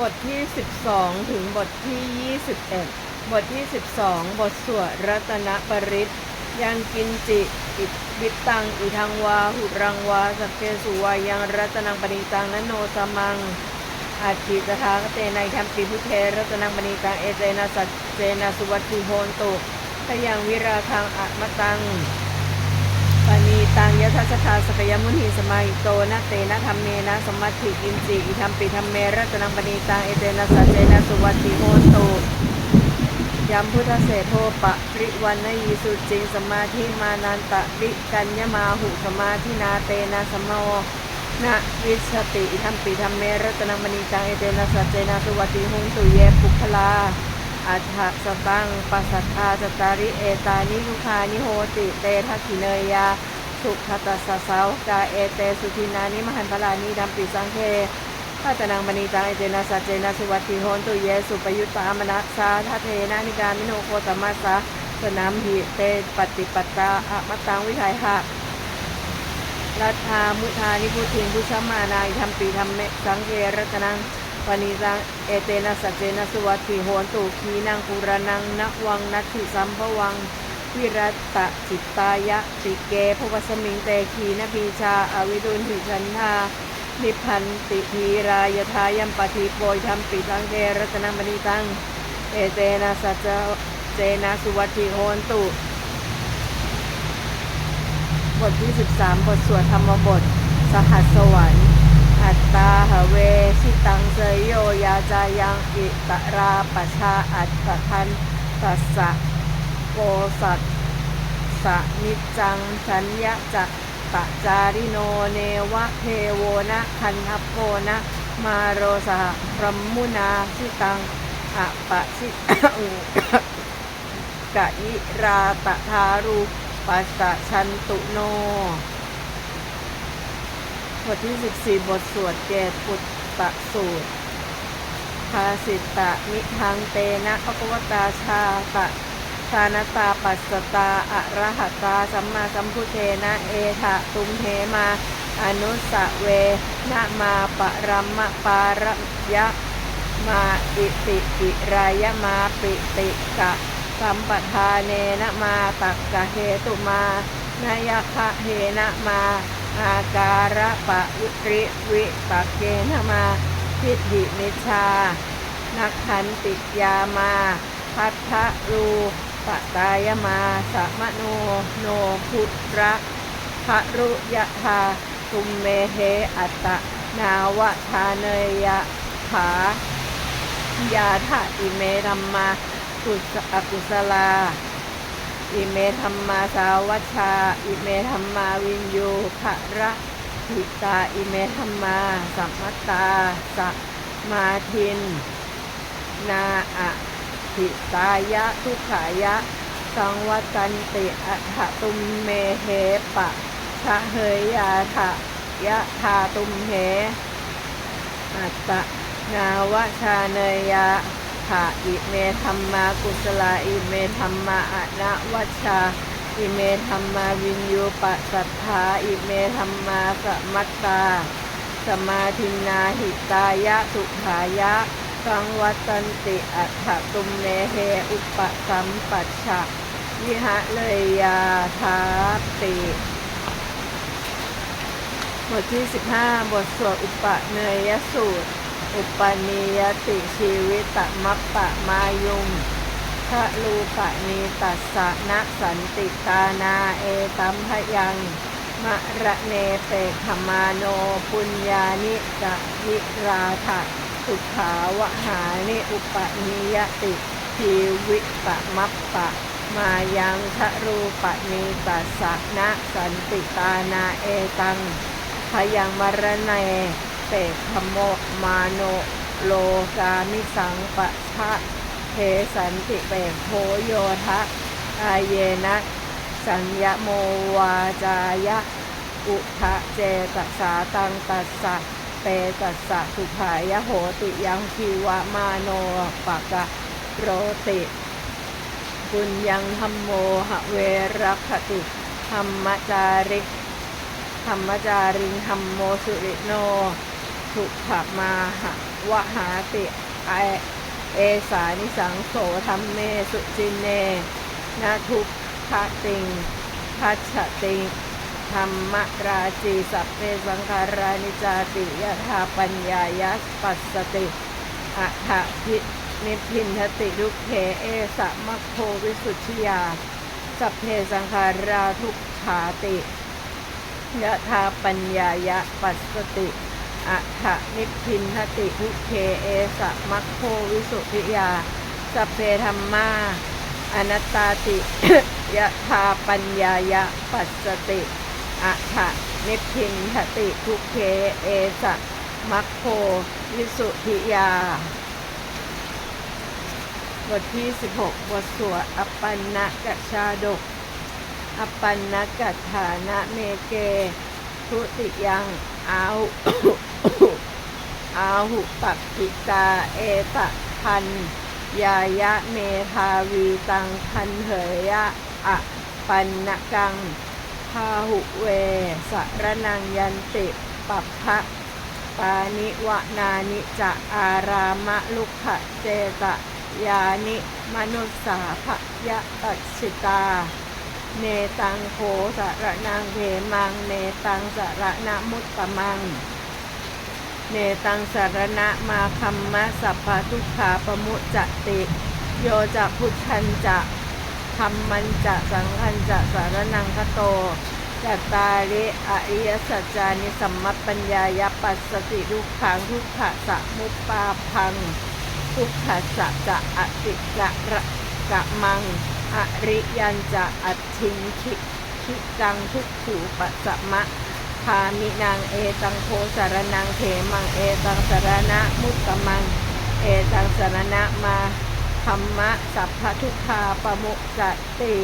บทที่ 12 ถึงบทที่ 21 บทที่ 12 บทสวดรัตนปริตยังกินจิอิบิตตังอิทังวาหุรังวาสัพเพสุวายังรัตนังปณิตังนโนสมังอาทิตถาคเตในแคมปิพุเทรัตนังปณิตังเอเจนะสัจเจนะสุวัตติโหนตุทยังวิราคังอะมตัง ตังยทัสสาสกยมุนีสมาหิโตนะเตนะธรรมเมนะสมัติกินจิอิธรรมปิธรรมเมรัตนังปณีตังเอเตนะสัจเจนะสุวัติโหตุยามพุทธเศโทปะปริวันนยีสุจิงสมาธิมานันตะริกัญญมาหุสมาธินาเตนะสมโมนะวิสติธรรมปิธรรมเมรัตนังปณีตังเอเตนะสัจเจนะสุวัติโหนตุเยปุคลาอัฏฐสตังปัสสัทธาจตาริเอตานิทุคานิโหติเตทักขิเนยา สุกขตัสสะสาวกาเอเตสุทินานิมหันพลานิดัมปิสังเคพระตนังมณีตังเอเตนะสัจเจนะสุวัตติโหนตุเยสุปยุตตามนัสสาทัเทนะนิการมิโนโคตมัสสะสนามหิเตปฏิปตาอะมะตังวิไทยหะรัฐามุทานิพุทิงพุชมานาอิธรรมปีธรรมเมสังเกรัตนังปณิตังเอเตนะสัจเจนะสุวัตถิโหนตุขีนังปุรนังนักวังนัตถิสัมภวัง วิรัตตะจิตตายะติเกภวสมิงเตขีนปีชาอวิดุลหิชันธานิพันติทีรายทายัมปฏิโปยธรรมปิสังเกรัตนังมณิตัง เอเตนะสัจเจนะสุวัติโหนตุ บทที่ 13 บทสวดธรรมบท สหัสสวรรค์อัตตาหเวชิตังเสยโยยาจายังอิตราปชาอัตตะทันตัสสะ โกสัตสนิจังสัญญะจักตะจาริโนเนวะเทโวนะคันทัพโนะมาโรสหพรมุนาชิตังอะปะชิกะยิราตะทารุปัสสะชันตุโนบทที่ 14 บทสวดเกตปุตตะสูตรภาสิตะมิทังเตนะภควตาชาตะ ทานตาปัสสตาอะระหะตาสัมมาสัมพุเทนะเอทะตุมเหมา อนุสะเวนะมาปะรัมมะปารยะมาอิติกิรายะมาปิติกะสัมปทาเนนะมาตักกะเหตุมานายคะเหนะมาอาการะปะวิริวิปักเกนะมาทิฏฐินิชชา นักขันติยามา พัทธรู ปตายมาสมโนโนพุระพะรุยะธาตุมเมเทอัตตะนาวะทาเนยะขายาทะอิเมธัมมากุสอกุสลา อิเมธรรมาสาวัชา อิเมธรรมาวินยูภระหิตา อิเมธรรมาสัมมตาสัมมาทิน นาอะ หิตายะทุกขายะ สังวัตันติอัฐตุมเมเหปะทะเฮยยาทะยะทาตุมเห อัตตะนาวชาเนยะขะอิเมธรรมากุศลาอิเมธรรมาอะนะวัชาอิเมธรรมาวินยูปะสัทธาอิเมธรรมาสมัตตา สมาธินนาหิตายะสุขายะ สังวัตันติอัฏฐตุมเมเหอุปสัมปัชชะวิหะเลยยาทาติบทที่ 15 บทสวดอุปเนยสูตร อุปนิยติชีวิตมัปปะมายุงทะลูปะนีตัสสะนะสันติกานาเอตัมพยังมะระเนเตขมาโนปุญญานิกะวิราถะ สุขาวหานิอุปนิยติชีวิตมัปปะ มายังทะรูปนีตัสสนะสันติกานาเอตังพยังมรณะเตขโมมาโนโลกามิสังปะทะเทสันติเปโพโยทะอาเยนะสัญญโมวาจายะอุทะเจตสาตังตัสสะ เตตัสสะสุขายโหติยังคิวะมาโนปะกะโรติปุญญังธรรมโมหะเวรคติธรรมจาริกธรรมจาริงธรรมโมสุริโนสุขมาหวหาติไอเอสานิสังโสธรรมเมสุจินเนนะทุกขติงพัชชติง ธรรมราจีสัพเพสังขารานิจาติยถาปัญญายัสปัสสติอัฏฐพินิพพินทติทุกเขเอสะมะโควิสุทธิยา สัพเพสังขาราทุกขาติยะธาปัญญายะปัสสติอัฏฐนิพพินทติทุกเคเอสะมัคโควิสุทธิยา สัพเพธรรมาอนัตตาติยะธาปัญญายะปัสสติ อัฏฐนิพินทติทุเคเอสะมัคโควิสุทิยา บทที่ 16 บทสวดอปปันนะกัชาดกอปปันนะกัฐานะเมเก ทุติยังอาหุอาหุปักกิตาเอตะพันยายะเมทาวีตังคันเหยะอะปันนะกัง พาหุเว สระนังยันติปัพะปานิวนานิจะอารามะลุขะเจตะยานิมนุสสาภยะตัชิตา เนตังโคสารนังเทมัง เนตังสารณมุตตะมัง เนตังสารณะมาคัมมะสัพพะทุกขาปมุจจติ โยจะพุทธันจะ ธรรมันจะสังคันจะสารนังคโตจัตตาริอริยสัจจานิสัมมปัญญายปัสสติทุกขังทุกขะสะมุปปาพัง ทุกขะสะจะอติกะระกะมัง อริยันจะอัติงคิคิกังทุกขูปัสมะพามินางเอตังโคสารนังเขมังเอตังสารณะมุตตะมัง เอตังสารณะมา ธรรมะสัพพทุกขาปมุจติ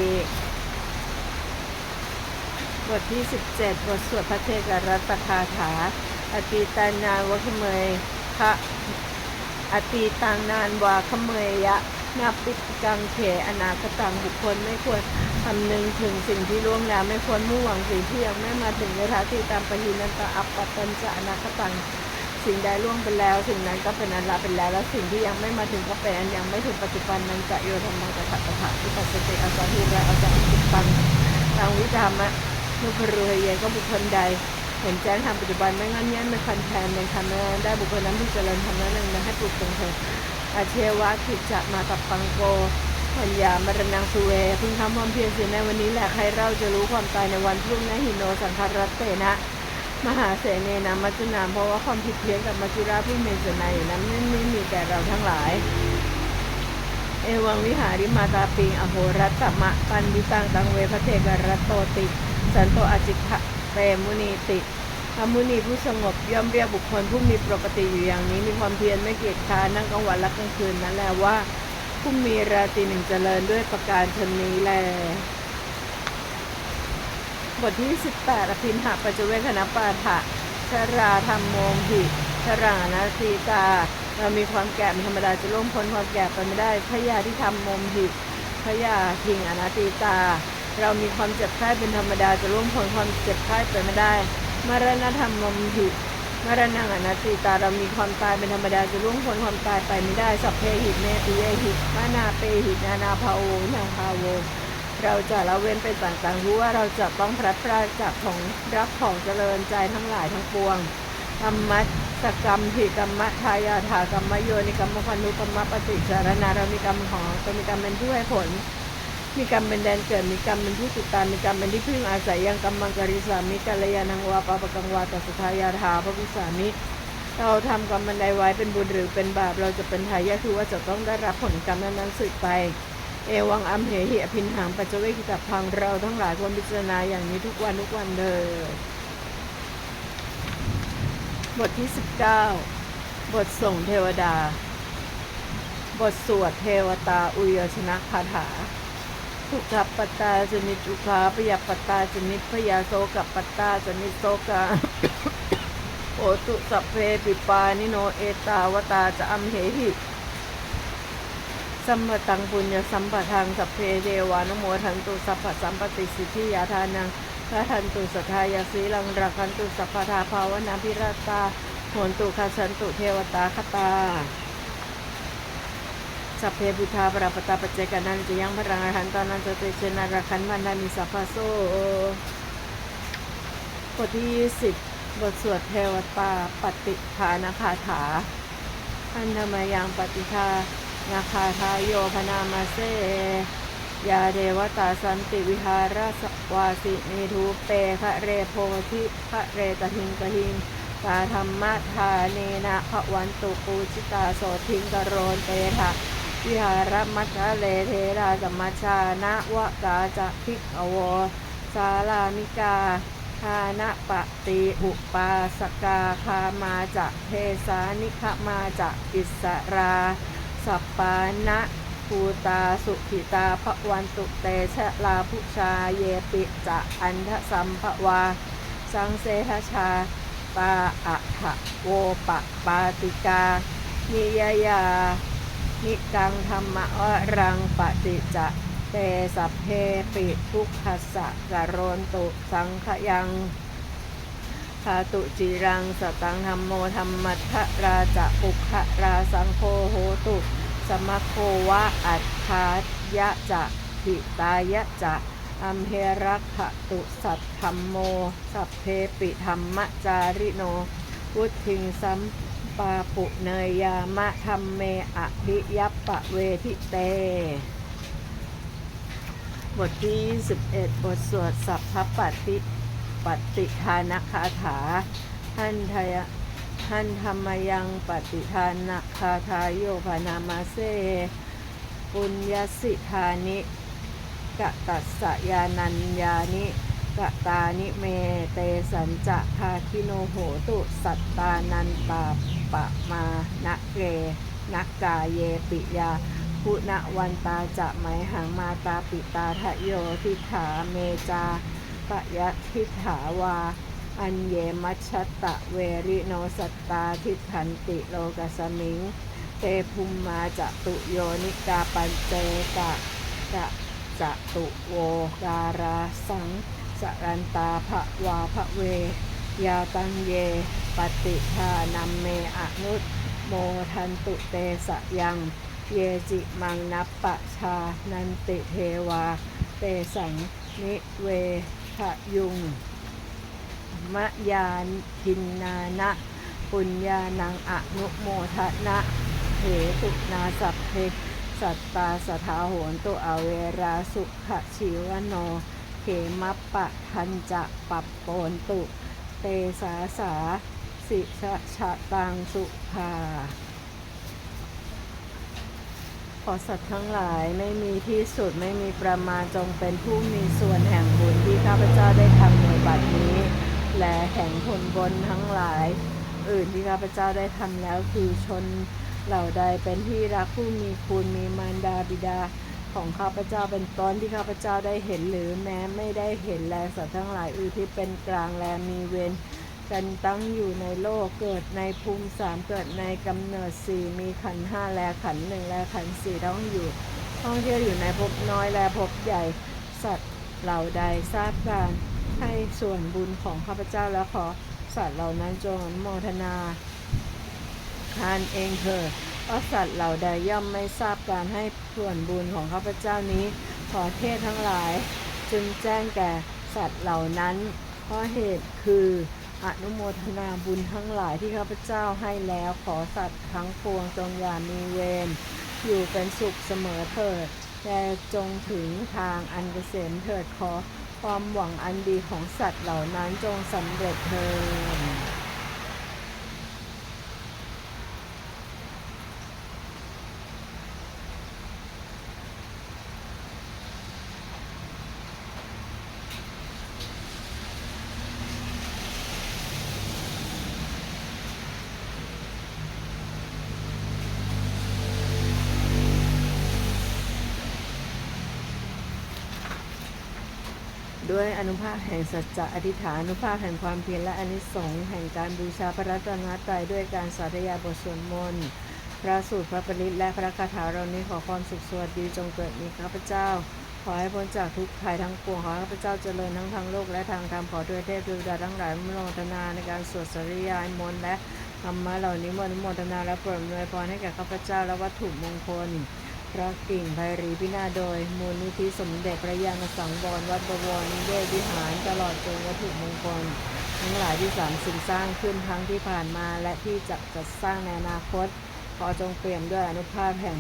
บทที่ 17 บทสวดพระเทกรัตคาถา อตีตานานวะขเมยพระอตีตังนานวาขเมยยะนาปิกังเขอนาคตังบุคคลไม่ควรคำนึงถึงสิ่งที่ล่วงแล้วไม่ควรมุ่งหวังสิ่งที่ยังไม่มาถึงในทาที่ตามปหินันตอัปปตัญจะอนาคตัง สิ่งใดล่วงไปแล้ว สิ่งนั้นก็เป็นอันละเป็นแล้ว และสิ่งที่ยังไม่มาถึงก็เป็นอันยังไม่ถึงปัจจุบันนั้นจะโยธรรมังจะขัดถาที่ปัสสติอาสาหิระอาสาหิปังทางวิธามะนุพรุเยก็บุคคลใด เห็นแจ้งทำปัจจุบันไม่งั้นแย้นไม่คันแทนในคำนั้นได้บุคคลนั้นที่เจริญทำนั้นหนึ่งนะให้ปลุกตรงเถิดอาเชวะขิจจะมากับปังโกปัญญามรณังสุเวเพิ่งทำความเพียรเสียในวันนี้แหละใครเราจะรู้ความตายในวันพรุ่งนี้หินโนสังคารัตเตนะ มหาเสนนามัจจุนามเพราะว่าความผิดเพี้ยนกับมัจจุราผู้เมสนาอยู่นั้นไม่มีแก่เราทั้งหลาย เอวังวิหาริมาตาปิงอโหรัตตมะปันวิตังตังเวพระเทกรัตโตติ สันโตอจิขะเปมุนีติพระมุนีผู้สงบย่อมเรียกบุคคลผู้มีปกติอยู่อย่างนี้มีความเพียรไม่เกียจคร้านั่งกลางวันและกลางคืนนั่นแหละว่า ผู้มีราตรีหนึ่งเจริญด้วยประการชนนี้แล บทที่ 18 อภินหาปัจจเวคณปาฐะชราธรรมโมงหิชรังอนาตีตา เรามีความแก่เป็นธรรมดาจะล่วงพ้นความแก่ไปไม่ได้พยาที่ทำโมมหิพยาทิงอนาตีตา เรามีความเจ็บไข้เป็นธรรมดาจะล่วงพ้นความเจ็บไข้ไปไม่ได้มรณธรรมโมหิมรณังอนาตีตาเรามีความตายเป็นธรรมดาจะล่วงพ้นความตายไปไม่ได้สัพเพหิตเนติเยหิตมานาเปหิตนานาภาโวนาภาโว เราจะละเว้นไปต่างๆรู้ว่าเราจะต้องพลัดพรากจากของรักของเจริญใจทั้งหลายทั้งปวงธรรมะสกรรมผิกรรมะทายาถากรรมโยนิกรรมพันุกรรมปฏิสารนาเรามีกรรมของเรามีกรรมเป็นผู้ให้ผล มีกรรมเป็นแดนเกิด มีกรรมเป็นผู้ติดตาม มีกรรมเป็นที่พึ่งอาศัยยังกรรมังกริสามิกัลยาณังวาปะปะกังวาตัสทายาถาพระวิสามิเราทำกรรมบันใดไว้เป็นบุญหรือเป็นบาป เราจะเป็นทายาทคือว่าจะต้องได้รับผลกรรมนั้นๆสืบไป เอวังอัมเหหิอภินหังปัจเจเวกิตาพังเราทั้งหลายควรพิจารณาอย่างนี้ทุกวันทุกวันเดินบทที่ 19 บทส่งเทวดา บทสวดเทวตาอุยชนะคาถาทุกขปตตาจนิทุขาปยาปตาจนิพยาโสกับปตาจนิโสกาโอตุสัพเพปิปานิโนเอตาวตาจะอัมเหหิ สัมปตังปุญญสัมปทังสัพเพเทวานุโมทันตุสัพพะสัมปติสิทธิยาทานังพระทันตุสัทธายาสีลังรักขันตุสัพพทาภาวนาพิรตาโหนตุคาชันตุเทวตาคตาสัพเพพุทาปราปตาปัจเจกานันจะยังพระรังอรหันตานันจะเตเจนาราคันมันนามิสัพพโซบทที่20บบทสวดเทวตาปฏิภาณคาถาอันธรรมยังปฏิทา นาคาทายโยพนามาเซยาเดวตาสันติวิหารสวาสินีทูเปคะเรโพธิคะเรตหิงกหิงตาธรรมะทาเนนะพระวันตุปูชิตาโสทิงกโรนเตทะวิหารมัทะเลเทราสัมชานะวะกาจะพิกอวสาลามิกาทานะปฏิอุปาสกาคามาจะเทสานิคมาจะอิสรา สัปปานะภูตาสุขิตาพระวันตุเตชะลาพุชาเยปิจะอันทสัมภวา สังเสทชาปาอะทะโวปะปาติกานิยยานิกังธรรมะวรังปฏิจะเตสัพเพปิทุกขสสะกะโรนตุสังขยังาตุจิรังสตังธรรมโมธรรมัทธราจะปุคราสังโฆโหตุ สมโควะอัฏฐายะจะหิตายะจะอัมเพรักขตุสัตธรรมโม สัพเพปิธรรมจาริโนพุทธิงสัมปาปุเนยยามะธรรมเมอภิยัปปะเวทิเต บทที่21บทสวดสัพพปฏิ ปฏิทานคาถาหันทยะหันธรรมยังปฏิทานคาถาโยพนามาเซปุญญสิธานิกะตัสสยานัญญานิกะตานิเมเตสัญจะภาคิโนโหตุสัตตานันตาปะมานะเกนักกาเยปิยาพุณวันตาจะไหมหังมาตาปิตาทะโยทิฐาเมจา ปะยะทิฐาวา อันเยมัชตะเวริโนสตตาทิทันติโลกสมิง เตภุมมาจะตุโยนิกาปัญเจกะจะจะตุโวการาสังสรันตาภะวาภะเวยาตังเย ปฏิทานัมเมอนุตโมทันตุเตสะยัง เยจิมังนัปปะชา นันติเทวา เตสังนิเว ทะยุง มะยานทินนานะปุญญานังอนุโมทนะเหตุนาสัพเพสัตตาสถาโหนตุอเวราสุขชิวโนเขมัปปะทันจะปับโปนตุ เตสาสาสิชะชะตังสุภาขอสัตว์ทั้งหลายไม่มีที่สุดไม่มีประมาณจงเป็นผู้มีส่วนแห่งบุญที่ข ได้ทำในบัดนี้ และแห่งผลบนทั้งหลาย อื่นที่ข้าพเจ้าได้ทำแล้วคือชนเหล่าใดเป็นที่รักผู้มีคุณมีมารดาบิดาของข้าพเจ้าเป็นต้นที่ข้าพเจ้าได้เห็นหรือแม้ไม่ได้เห็นแลสัตว์ทั้งหลายอื่นที่เป็นกลางแลมีเวรกันตั้งอยู่ในโลกเกิดในภูมิสามเกิดในกำเนิดสี่มีขันห้าแลขันหนึ่งแลขันสี่ต้องอยู่ท่องเที่ยวอยู่ในภพน้อยแลภพใหญ่สัตว์ เหล่าใดทราบการให้ส่วนบุญของข้าพเจ้าและขอสัตว์เหล่านั้นจงโมทนาทานเองเถิดเพราะสัตว์เหล่าใดย่อมไม่ทราบการให้ส่วนบุญของข้าพเจ้านี้ ขอเทศทั้งหลาย จึงแจ้งแก่สัตว์เหล่านั้น เพราะเหตุคืออนุโมทนาบุญทั้งหลายที่ข้าพเจ้าให้แล้วขอสัตว์ทั้งปวงจงอย่ามีเวรอยู่เป็นสุขเสมอเถิด แต่จงถึงทางอันเกษมเถิดขอความหวังอันดีของสัตว์เหล่านั้นจงสำเร็จเถิด ด้วยอนุภาพแห่งสัจจะอธิษฐานอนุภาพแห่งความเพียรและอนิสงส์แห่งการบูชาพระรัตนตรัยด้วยการสาธยายบทสวดมนต์พระสูตรพระปริตและพระคาถาเรานี้ขอความสุขสวัสดีจงเกิดมีข้าพเจ้า ขอให้พ้นจากทุกภัยทั้งปวงขอให้ข้าพเจ้าเจริญทั้งทางโลกและทางธรรมขอด้วยเทพเทวดาทั้งหลายมโนทนาในการสวดสริยายมนต์และธรรมะเหล่านี้มนต์โมทนาและโปรดอวยพรให้แก่ข้าพเจ้าและวัตถุมงคล พระกิ่งไพรีพินาโดย มูลนิธิสมเด็จพระยาณสังวรวัดบวรนิเวศวิหารตลอดจนวัตถุมงคล ทั้งหลายที่สามสิ่งสร้างขึ้นทั้งที่ผ่านมาและที่จะจัดสร้างในอนาคต ขอจงเปี่ยมด้วยอนุภาพแห่ง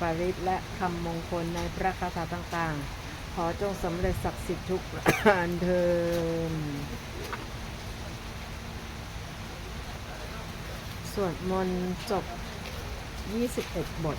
ปริตและคำมงคลในพระคาถาต่างๆ ขอจงสำเร็จศักดิ์สิทธิ์ทุกประการเทินสวดมนต์จบ 21 บท